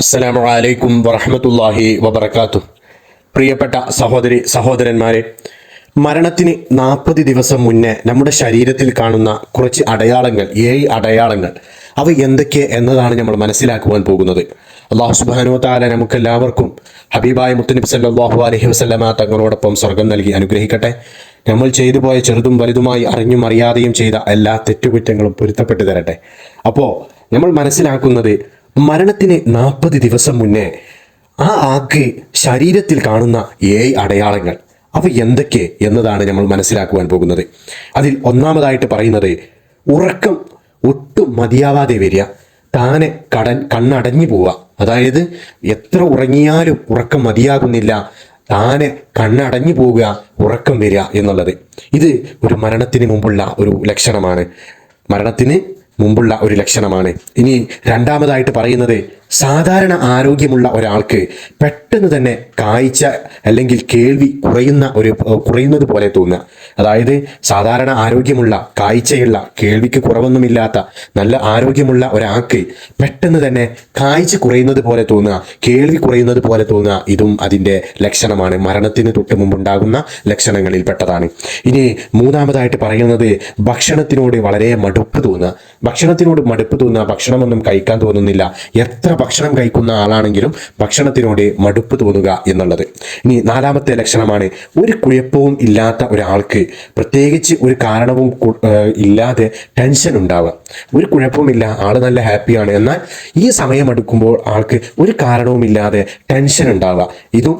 അസ്സലാമു അലൈക്കും വറഹമത്തല്ലാഹി വബർക്കാത്തു പ്രിയപ്പെട്ട സഹോദരി സഹോദരന്മാരെ മരണത്തിന് നാൽപ്പത് ദിവസം മുന്നേ നമ്മുടെ ശരീരത്തിൽ കാണുന്ന കുറച്ച് അടയാളങ്ങൾ ഏഴ് അടയാളങ്ങൾ അവ എന്തൊക്കെ എന്നതാണ് നമ്മൾ മനസ്സിലാക്കുവാൻ പോകുന്നത്. അള്ളാഹു സുബാനോ താല നമുക്കെല്ലാവർക്കും ഹബീബായ മുത്തനബി സല്ലാഹു അലഹി വസ്ലമ തങ്ങളോടൊപ്പം സ്വർഗം നൽകി അനുഗ്രഹിക്കട്ടെ. നമ്മൾ ചെയ്തു പോയ ചെറുതും വലുതുമായി അറിഞ്ഞും അറിയാതെയും ചെയ്ത എല്ലാ തെറ്റുകുറ്റങ്ങളും പൊരുത്തപ്പെട്ടു തരട്ടെ. അപ്പോൾ നമ്മൾ മനസ്സിലാക്കുന്നത് മരണത്തിന് നാൽപ്പത് ദിവസം മുന്നേ ആ ആക്ക് ശരീരത്തിൽ കാണുന്ന ഏഴ് അടയാളങ്ങൾ അവ എന്തൊക്കെ എന്നതാണ് നമ്മൾ മനസ്സിലാക്കുവാൻ പോകുന്നത്. അതിൽ ഒന്നാമതായിട്ട് പറയുന്നത് ഉറക്കം ഒട്ടും മതിയാവാതെ വരിക താനെ കടൻ കണ്ണടഞ്ഞു പോവുക. അതായത് എത്ര ഉറങ്ങിയാലും ഉറക്കം മതിയാകുന്നില്ല താനെ കണ്ണടഞ്ഞു പോവുക ഉറക്കം വരിക എന്നുള്ളത്. ഇത് ഒരു മരണത്തിന് മുമ്പുള്ള ഒരു ലക്ഷണമാണ്. മരണത്തിന് മുമ്പുള്ള ഒരു ലക്ഷണമാണ്. ഇനി രണ്ടാമതായിട്ട് പറയുന്നത് സാധാരണ ആരോഗ്യമുള്ള ഒരാൾക്ക് പെട്ടെന്ന് തന്നെ കാഴ്ച അല്ലെങ്കിൽ കേൾവി കുറയുന്ന ഒരു കുറയുന്നത് പോലെ തോന്നുക. അതായത് സാധാരണ ആരോഗ്യമുള്ള കാഴ്ചയുള്ള കേൾവിക്ക് കുറവൊന്നുമില്ലാത്ത നല്ല ആരോഗ്യമുള്ള ഒരാൾക്ക് പെട്ടെന്ന് തന്നെ കാഴ്ച കുറയുന്നത് പോലെ തോന്നുക കേൾവി കുറയുന്നത് പോലെ തോന്നുക ഇതും അതിന്റെ ലക്ഷണമാണ്. മരണത്തിന് തൊട്ട് മുമ്പുണ്ടാകുന്ന ലക്ഷണങ്ങളിൽ പെട്ടതാണ് ഇനി മൂന്നാമതായിട്ട് പറയുന്നത് ഭക്ഷണത്തിനോട് വളരെ മടുപ്പ് തോന്നുക. ഭക്ഷണത്തിനോട് മടുപ്പ് തോന്നുക ഭക്ഷണമൊന്നും കഴിക്കാൻ തോന്നുന്നില്ല. എത്ര ഭക്ഷണം കഴിക്കുന്ന ആളാണെങ്കിലും ഭക്ഷണത്തിനോട് മടുപ്പ് തോന്നുക എന്നുള്ളത്. ഇനി നാലാമത്തെ ലക്ഷണമാണ് ഒരു കുഴപ്പവും ഇല്ലാത്ത ഒരാൾക്ക് പ്രത്യേകിച്ച് ഒരു കാരണവും ഇല്ലാതെ ടെൻഷൻ ഉണ്ടാവുക. ഒരു കുഴപ്പമില്ല ആൾ നല്ല ഹാപ്പിയാണ് എന്നാൽ ഈ സമയം എടുക്കുമ്പോൾ ആൾക്ക് ഒരു കാരണവുമില്ലാതെ ടെൻഷൻ ഉണ്ടാവുക. ഇതും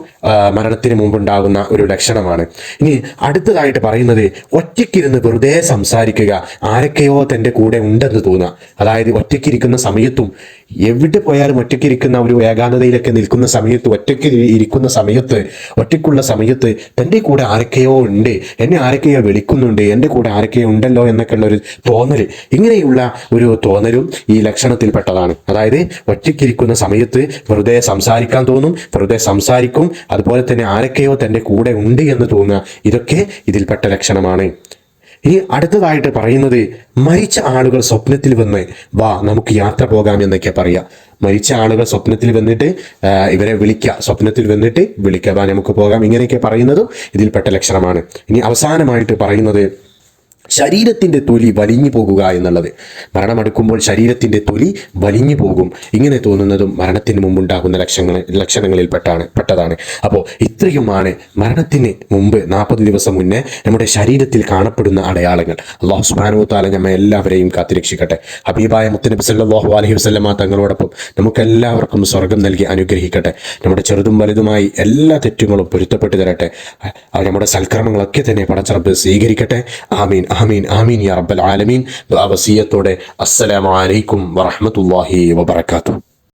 മരണത്തിന് മുമ്പുണ്ടാകുന്ന ഒരു ലക്ഷണമാണ്. ഇനി അടുത്തതായിട്ട് പറയുന്നത് ഒറ്റയ്ക്കിരുന്ന് വെറുതെ സംസാരിക്കുക. ആരൊക്കെയോ തന്റെ കൂടെ ഉണ്ടെന്ന് തോന്നുക. അതായത് ഒറ്റയ്ക്കിരിക്കുന്ന സമയത്തും എവിടെ പോയാലും ഒറ്റയ്ക്ക് ഇരിക്കുന്ന ഒരു ഏകാന്തതയിലൊക്കെ നിൽക്കുന്ന സമയത്ത് ഒറ്റയ്ക്ക് ഇരിക്കുന്ന സമയത്ത് ഒറ്റയ്ക്കുള്ള സമയത്ത് തന്റെ കൂടെ ആരൊക്കെയോ ഉണ്ട് എന്നെ ആരൊക്കെയോ വിളിക്കുന്നുണ്ട് എന്റെ കൂടെ ആരൊക്കെയോ ഉണ്ടല്ലോ എന്നൊക്കെ ഉള്ള ഒരു തോന്നൽ ഇങ്ങനെയുള്ള ഒരു തോന്നലും ഈ ലക്ഷണത്തിൽപ്പെട്ടതാണ്. അതായത് ഒറ്റയ്ക്കിരിക്കുന്ന സമയത്ത് വെറുതെ സംസാരിക്കാൻ തോന്നും വെറുതെ സംസാരിക്കും അതുപോലെ തന്നെ ആരൊക്കെയോ തന്റെ കൂടെ ഉണ്ട് എന്ന് തോന്നുക ഇതൊക്കെ ഇതിൽപ്പെട്ട ലക്ഷണമാണ്. ഇനി അടുത്തതായിട്ട് പറയുന്നത് മരിച്ച ആളുകൾ സ്വപ്നത്തിൽ വന്ന് വാ നമുക്ക് യാത്ര പോകാം എന്നൊക്കെ പറയാ. മരിച്ച ആളുകൾ സ്വപ്നത്തിൽ വന്നിട്ട് ഇവരെ വിളിക്കുക സ്വപ്നത്തിൽ വന്നിട്ട് വിളിക്കുക വാ നമുക്ക് പോകാം ഇങ്ങനെയൊക്കെ പറയുന്നതും ഇതിൽപ്പെട്ട ലക്ഷണമാണ്. ഇനി അവസാനമായിട്ട് പറയുന്നത് ശരീരത്തിന്റെ തൊലി വലിഞ്ഞു പോകുക എന്നുള്ളത്. മരണമടുക്കുമ്പോൾ ശരീരത്തിന്റെ തൊലി വലിഞ്ഞു പോകും. ഇങ്ങനെ തോന്നുന്നതും മരണത്തിന് മുമ്പുണ്ടാകുന്ന ലക്ഷണങ്ങൾ ലക്ഷണങ്ങളിൽ പെട്ടാണ് പെട്ടതാണ്. അപ്പോൾ ഇത്രയുമാണ് മരണത്തിന് മുമ്പ് നാൽപ്പത് ദിവസം മുന്നേ നമ്മുടെ ശരീരത്തിൽ കാണപ്പെടുന്ന അടയാളങ്ങൾ. അള്ളാഹു സുബാനു താല നമ്മെ എല്ലാവരെയും കാത്തിരക്ഷിക്കട്ടെ ഹബീബായ മുത്തനബി സല്ലാഹു അലഹി വസ്ലമ തങ്ങളോടൊപ്പം നമുക്ക് എല്ലാവർക്കും സ്വർഗം നൽകി അനുഗ്രഹിക്കട്ടെ. നമ്മുടെ ചെറുതും വലുതുമായി എല്ലാ തെറ്റുകളും പൊരുത്തപ്പെട്ടു തരട്ടെ. നമ്മുടെ സൽക്കർമ്മങ്ങളൊക്കെ തന്നെ പടച്ചറപ്പ് സ്വീകരിക്കട്ടെ. ആമീൻ. ആമീൻ ആമീൻ യാ റബ്ബൽ ആലമീൻ. വസിയത്തോടെ അസ്സലാമു അലൈക്കും വറഹ്മത്തുള്ളാഹി വബറകാതുഹു.